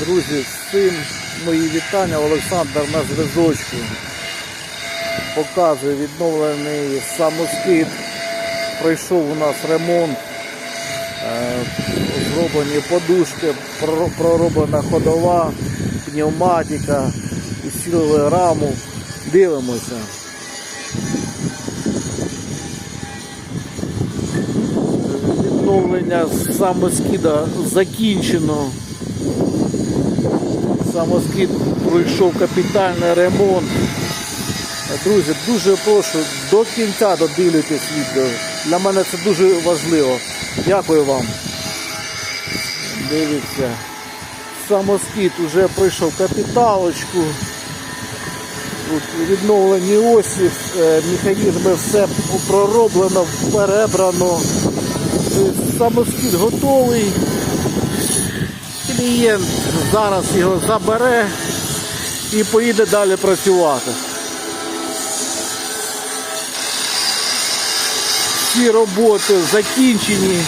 Друзі, всім мої вітання. Олександр на зв'язочку. Показує відновлений самоскид. Пройшов у нас ремонт. Е, Зроблені подушки, пророблена ходова, пневматика, усилили раму. Дивимося. Відновлення самоскида закінчено. Самоскид пройшов капітальний ремонт. Друзі, дуже прошу до кінця додивлюйтесь відео. Для мене це дуже важливо. Дякую вам. Дивіться. Самоскид вже пройшов капіталочку. Тут відновлені осі, е, механізми все пророблено, перебрано. Самоскид готовий. Клієнт зараз його забере і поїде далі працювати. Всі роботи закінчені.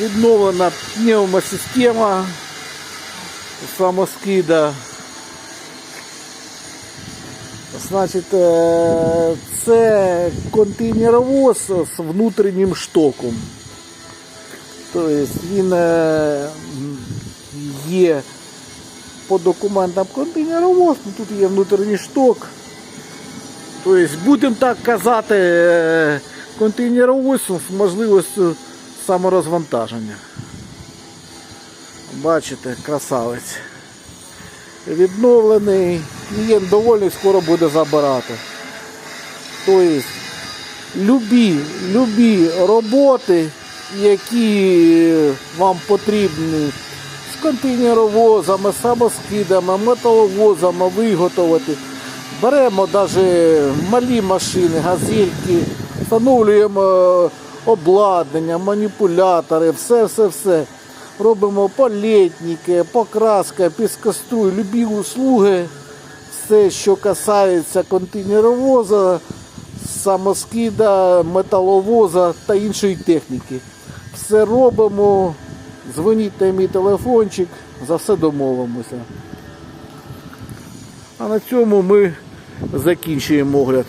Відновлена пневмосистема самоскида. Значить, е, це контейнеровоз з внутрішнім штоком. Тобто він е, є по документам контейнеровоз, ну, тут є внутрішній шток. Тобто, будемо так казати, е, контейнеровоз з можливістю саморозвантаження. Бачите, красавець. Відновлений, клієнт доволі скоро буде забирати. Тобто, любі, любі роботи, які вам потрібні з контейнеровозами, самоскидами, металовозами виготовити. Беремо навіть малі машини, газельки, встановлюємо е, обладнання, маніпулятори, все-все-все. Робимо політники, покраска, піскоструй, любі услуги, все, що касається контейнеровоза, самоскида, металовоза та іншої техніки. Все робимо, дзвоніть на мій телефончик, за все домовимося. А на цьому ми закінчуємо огляд.